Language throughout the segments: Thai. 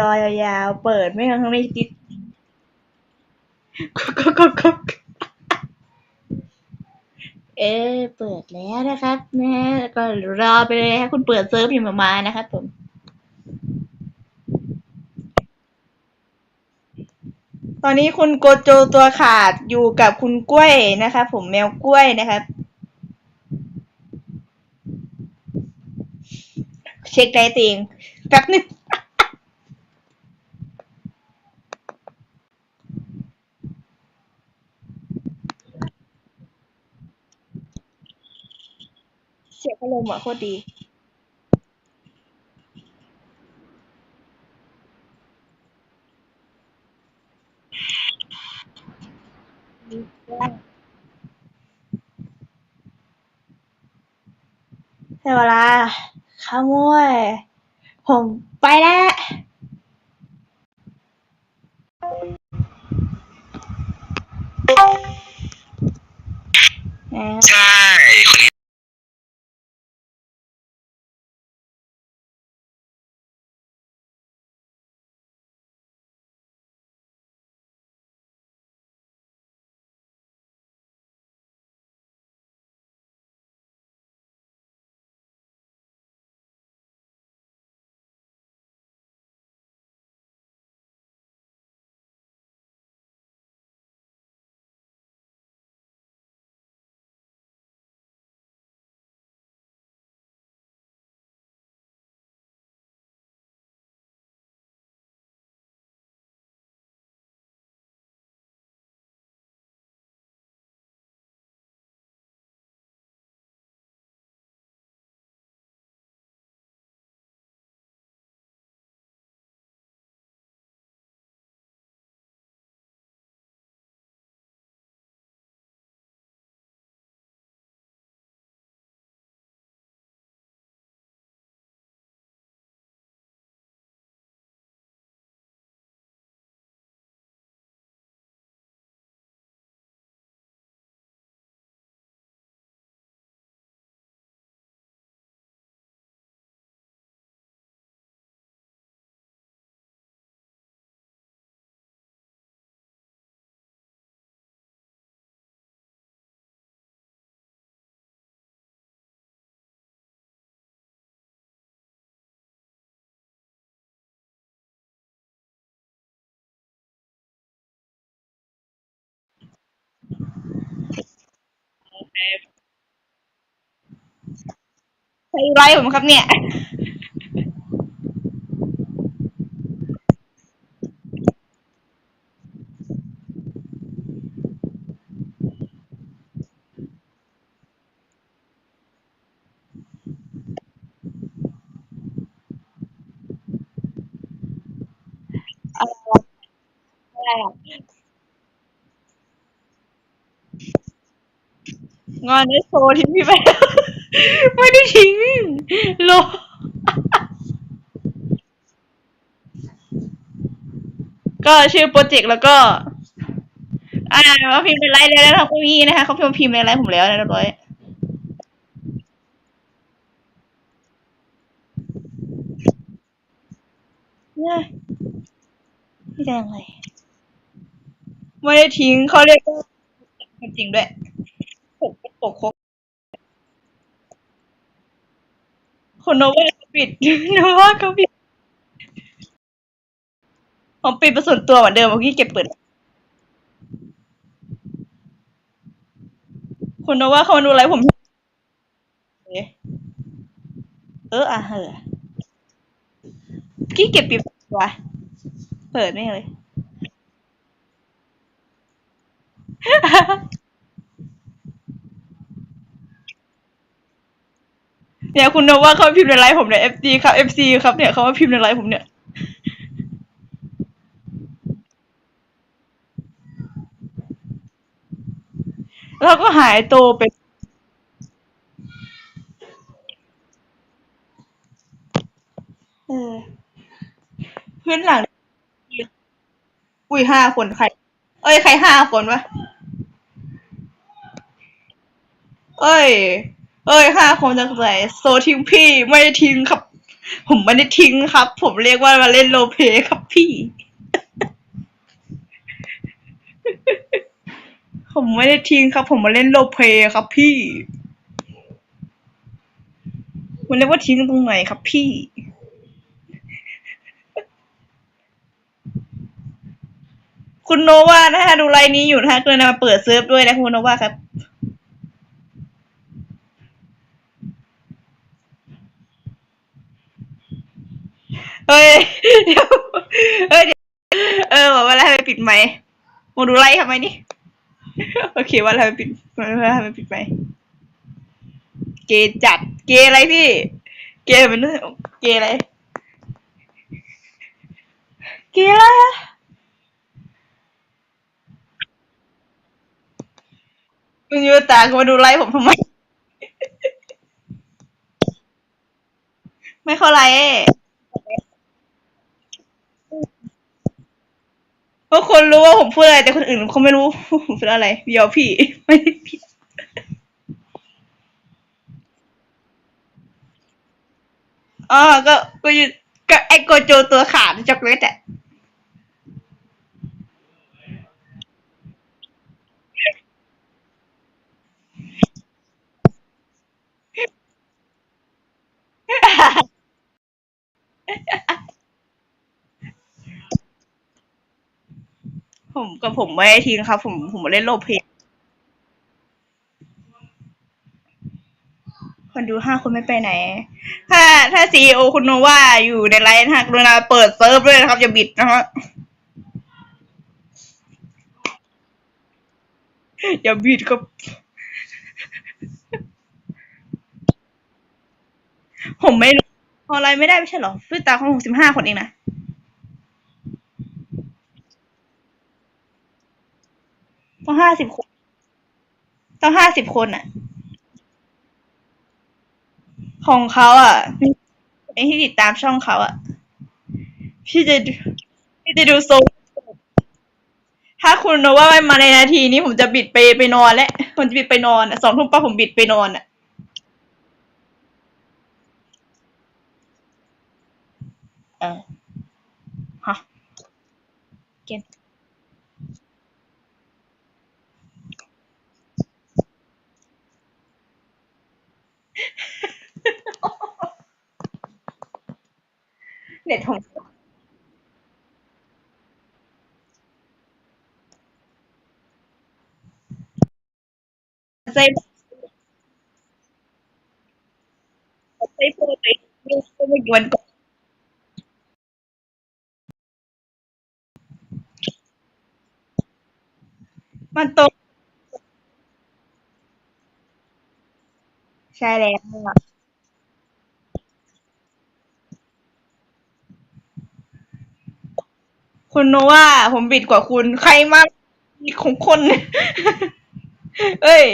รอยาวๆ เปิดไม่งั้นไม่ติดก็ก็ก็ก็เอ๊ะเปิดแล้วนะครับนะแล้วก็รอไปเลยครับคุณเปิดเซิร์ฟพิมพ์ออกมานะครับผมตอนนี้คุณโกโจตัวขาดอยู่กับคุณกล้วยนะครับผมแมวกล้วยนะครับเช็คได้ตัวเองแป๊บนึง เสียงพัดลมอะโคตรดีได้เวลาขโมยผมไปแล้ว ใครไลฟ์ผมครับเนี่ย งอนได้โชว์ทิ้งพี่ไปแล้วไม่ได้ทิ้งโลก็ชื่อโปรเจกต์แล้วก็ อ่าว่าพิมพ์ในไลน์แล้วนะครับก็มีนะคะเขาพิมพ์พิมพ์ในไลน์ผมแล้วนะเรียบร้อยเนี่ยนี่ได้ยังไม่ได้ทิ้งเขาเรียกว่าจริงด้วย ปกปกคกคนโนวาเขาปิด โนว่าเขาปิดผมปิดเป็นส่วนตัวเหมือนเดิมเมื่อกี้เก็บเปิด คนโนว่าเขามาดูอะไรผมเอออะเหอะกี้เก็บปิดวะเปิดไม่เลย เนี่ยคุณโนว่าเขาพิมพ์ในไลน์ผมเนี่ย FD ครับ FC ครับเนี่ยเขามาพิมพ์ในไลน์ผมเนี่ยแล้วก็หายตัวไป เออเพื่อนหลัง อุ้ยห้าคนใคร เอ้ย ใครห้าคนวะ เอ้ย เอ้ยห้าคนจากไหนโซทิ้งพี่ไม่ได้ทิ้งครับ ผมไม่ได้ทิ้งครับ ผมเรียกว่ามาเล่นโรลเพครับพี่ ผมไม่ได้ทิ้งครับ ผมมาเล่นโรลเพครับพี่มันเรียกว่าทิ้งตรงไหนครับพี่คุณโนวานะฮะดูไลน์นี้อยู่นะฮะกรุณามาเปิดเซิร์ฟด้วยนะคุณโนวาครับ เฮ้ยเดี๋ยวเฮ้ยเดี๋ยวเออบอกว่าแล้วทำไมปิดไหมค์โมดูไลฟ์ทำไมนี่โอเคว่าแล้วทำไมปิดว่าทำไมปิดไหมเกย์จัดเกย์อะไรพี่ เกย์มันเกย์อะไรเกย์อะไรอะมึงอยู่ตากูมาดูไลฟ์ผมทำไม ไม่เข้าไลฟ์ เพราะคนรู้ว่าผมพูดอะไร แต่คนอื่นเขาไม่รู้ผมพูดอะไรเดี๋ยวพี่ไม่ได้พี่อ๋อก็ก็อยู่ก็ไอโกโจตัวขาดช็อกโกแลตอะ ผมกับผมไม่ได้ทิ้งครับ ผมผมมาเล่นโลเพลคนดูห้าคนไม่ไปไหน ถ้าถ้าซีอคุณโนว่าอยู่ในไลน์นะฮะกรุณาเปิดเซิร์ฟด้วยนะครับ อย่าบิดนะฮะอย่าบิดครับ ผมไม่รู้ออนไลน์ไม่ได้ไม่ใช่หรอด้วยตาของหกสิบห้าคนเองนะ ต้องห้าสิบคน ต้องห้าสิบคนอะของเขาอะไอที่ติดตามช่องเขาอะพี่จะดูพี่จะดูโซนถ้าคุณโนว่าไม่มาในนาทีนี้ผมจะบิดไปไปนอนแล้วผมจะบิดไปนอนสองทุ่มป้าผมบิดไปนอนอะเออฮะเกม เน็ตของเซฟเซฟโปรตีนเมื่อกี่วันก่อนมันโต ใช่แล้วอะคุณโนว่าผมบิดกว่าคุณ ใครมากของคน เอ้ย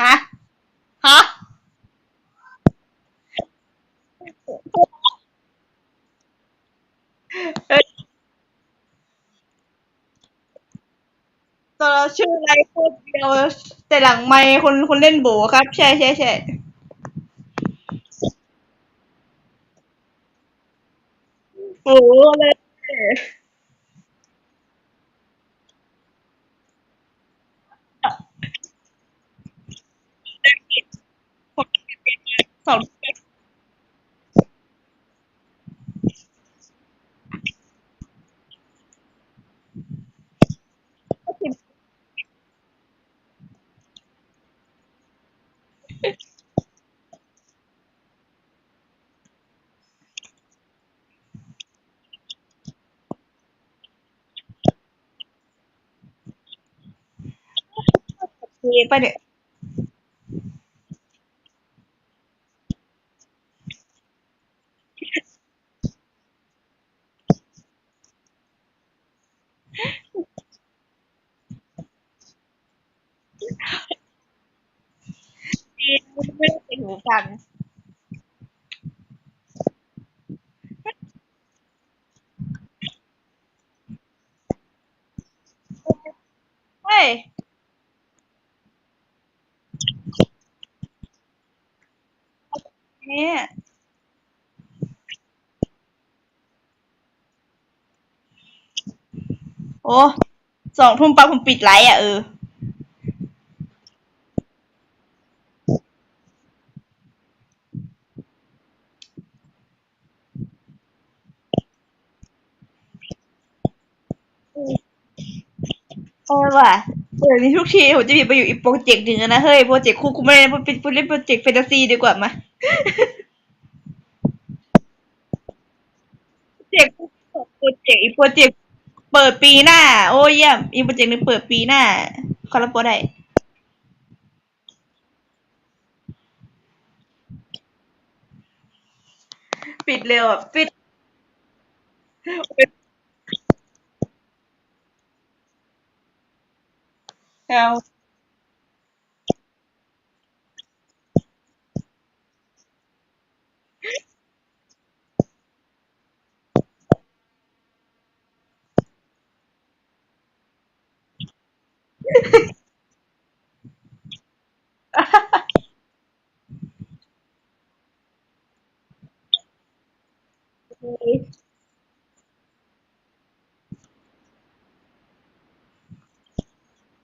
ฮะ ฮะ เอ้ย ตัวเราชื่ออะไรโคตรเดียวแต่หลังไมค์คนคนเล่นโบครับ ใช่ใช่ใช่โอ้เลยสอง ปีไปะเนี่ยปีไม่ ได้ใส่หูฟังเฮ้ยเนี่ยโอ้สองทุ่มปั๊บผมปิดไลฟ์อะเออ โอ้ยว่ะเดี๋ยวนี้ทุกทีผมจะมีไปอยู่อีกโปรเจกต์หนึ่งนะเฮ้ยโปรเจกต์คู่กูไม่ได้พูดพูดเล่นโปรเจกต์แฟนตาซีดีกว่ามาโปรเจกต์โปรเจกต์อีกโปรเจกต์เปิดปีหน้า โอ้ยเยี่ยมอีกโปรเจกต์หนึงเปิดปีหน้าคอลลาโปรได้ปิดเร็วอะปิด แล้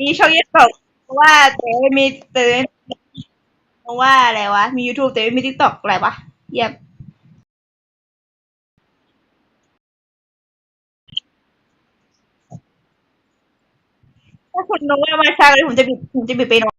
มีช่องยูทูบเพราะว่าเต๋มีเต๋เพราะว่าอะไรวะ มี YouTube แต่ไม่มี TikTok อะไรวะเยี่ยมถ้าคุณน้องว่ามาช้าเลยผมจะบิดผมจะบิดไปนอน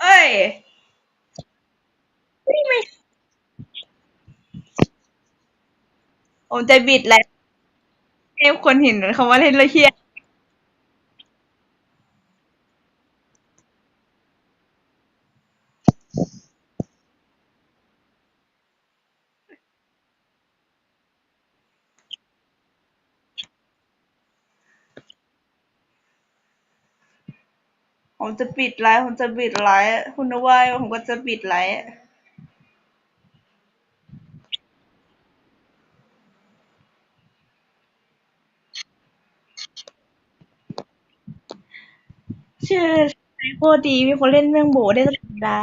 เอ้ยไม่ไม่ ผมจะบิดแหละให้คนเห็นคำว่าเล่นล้วเฮียผมจะปิดไลฟ์ผมจะปิดไลฟ์คุณนึกว่าผมก็จะปิดไลฟ์ ชื่อไอโคดีมีคนเล่นแม่งโบได้ตลอดเวลา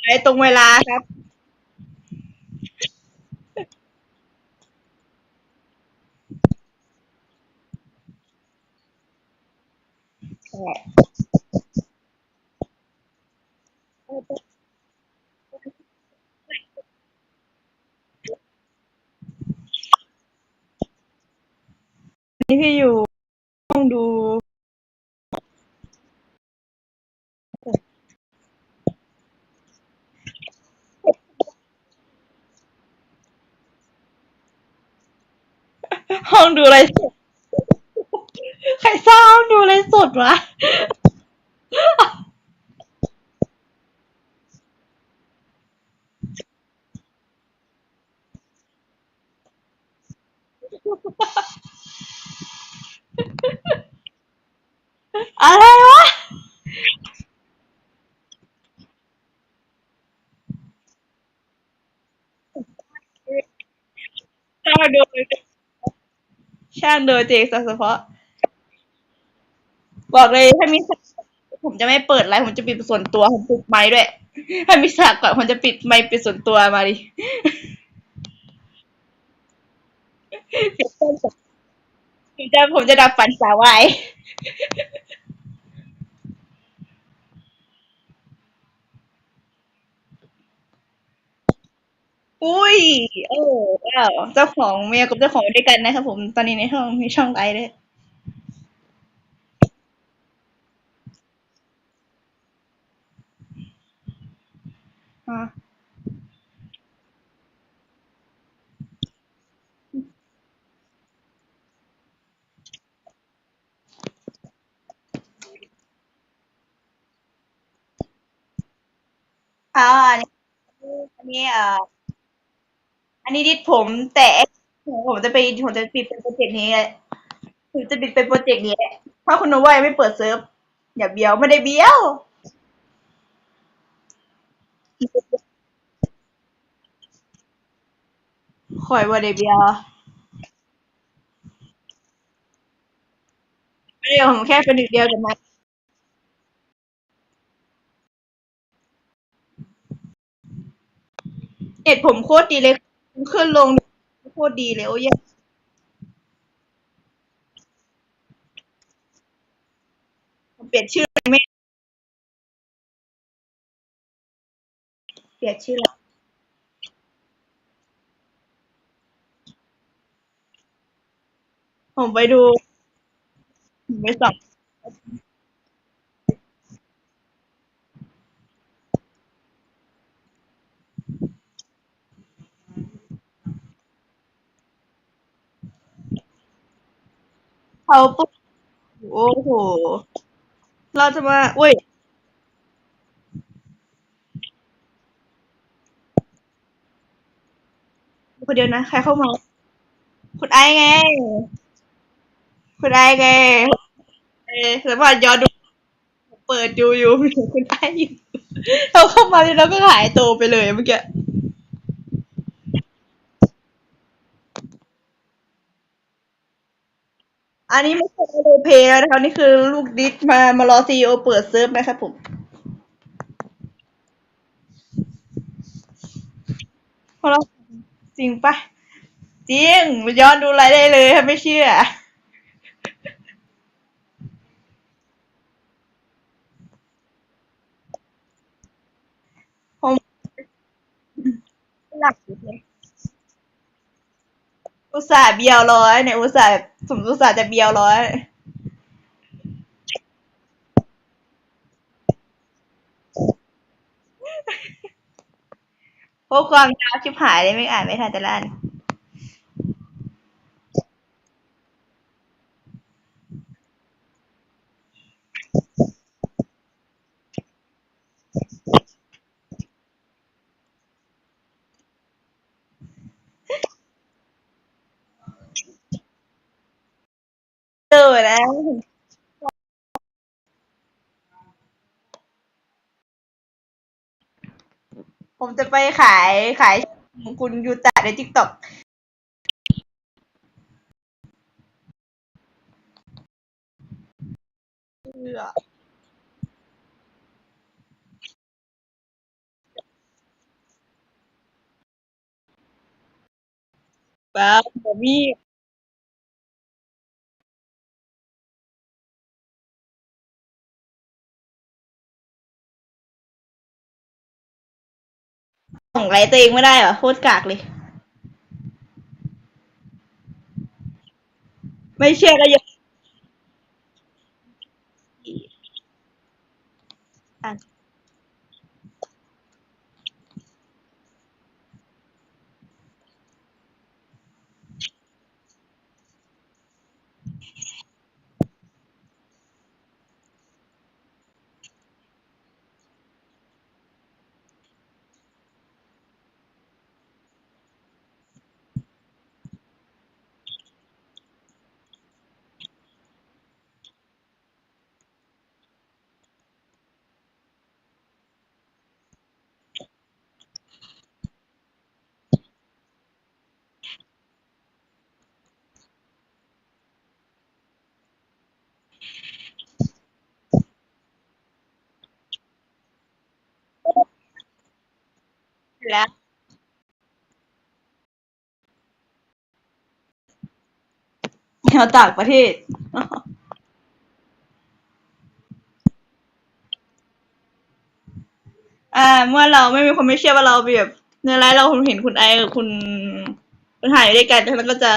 ไลฟ์ตรงเวลาครับนี่ พี่อยู่ห้องดู ห้องดูอะไรสดใครสร้างห้องดูอะไรสดวะอะไรวะช่างดู ช่างดูเจกเฉพาะ บอกเลยถ้ามีสักผมจะไม่เปิดไลฟ์ผมจะปิดส่วนตัวผมปิดไมค์ด้วย ถ้ามีสากก่อนผมจะปิดไมค์ปิดส่วนตัวมาดิผมจะผมจะดับฝันสาวว อุ้ยเออว้าวเจ้าของเมียกับเจ้าของด้วยกันนะครับผม ตอนนี้ในห้องมีช่องไลฟ์ด้วย อ่าอ่าอันนี้อันนี้อ่า อันนี้ดิดผมแต่ผมจะไปผมจะปิดเป็นโปรเจกต์นี้ถึงจะบิดเป็นโปรเจกต์นี้แหละถ้าคุณโนวายังไม่เปิดเซิร์ฟอย่าเบี้ยวไม่ได้เบี้ยวคอยว่าได้เบี้ยวไม่ได้ผมแค่เป็นหนึ่งเดียวแต่มันเน็ตผมโคตรดีเลย ขึ้นลงโคตรดีเลยโอ้ยเปลี่ยนชื่อไม่เปลี่ยนชื่อแล้วผมไปดู ผมไปส่อง เขาปุ๊บโอ้โห เราจะมาอุ้ย คนเดียวนะ ใครเข้ามา คุณไอซ์ไง คุณไอซ์ไง เออสามารถย้อนดู เปิดดูอยู่มีคุณไอซ์อยู่เราเข้ามาแล้วก็หายตัวไปเลยเมื่อกี้ อันนี้ไม่ใช่โรลเพลย์แล้วนะคะนี่คือลูกดิสมามารอซีโอเปิดเซิร์ฟนะครับผมพราะเราจริงปะจริง ย้อนดูอะไรได้เลยถ้าไม่เชื่อ ผมหลักอยู่เลย อุตส่าห์เบียวร้อยเนี่ยอุตส่าห์สมอุตส่าห์จะเบียวร้อยเพราะความยาวชิบหายเลยไม่อ่านไม่ทันแต่ละอัน เออนะผมจะไปขายขายคุณยูตะในทิกตอกเชื่อแบบผม ส่งไลน์ตัวเองไม่ได้เหรอโคตรกากเลย ไม่เชื่อก็อย่าอ่าน แล้วแนวต่างประเทศ อ่า เมื่อเราไม่มีคนไม่เชื่อว่าเราแบบในไลฟ์เราคุณเห็นคุณไอกับคุณคุณหายด้วยกันแล้วก็จะ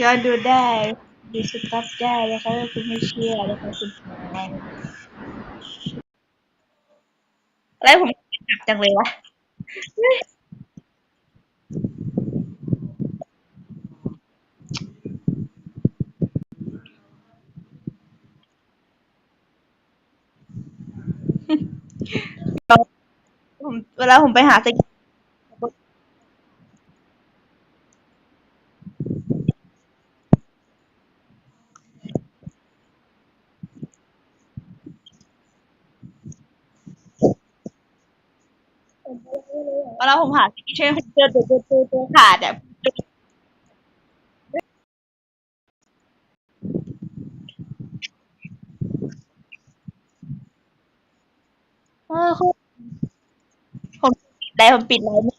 ย้อนดูได้ดูสต็อปได้นะคะถ้าคุณไม่เชื่อนะคะคุณฟังอะไรผมหนักจังเลยวะเวลาผมไปหาสกิ เวลาผมหาสกินเช่นผมเจอตัวตัวตัวตัวขาดแบบเออคุณผมปิดไลน์ผมปิดไลน์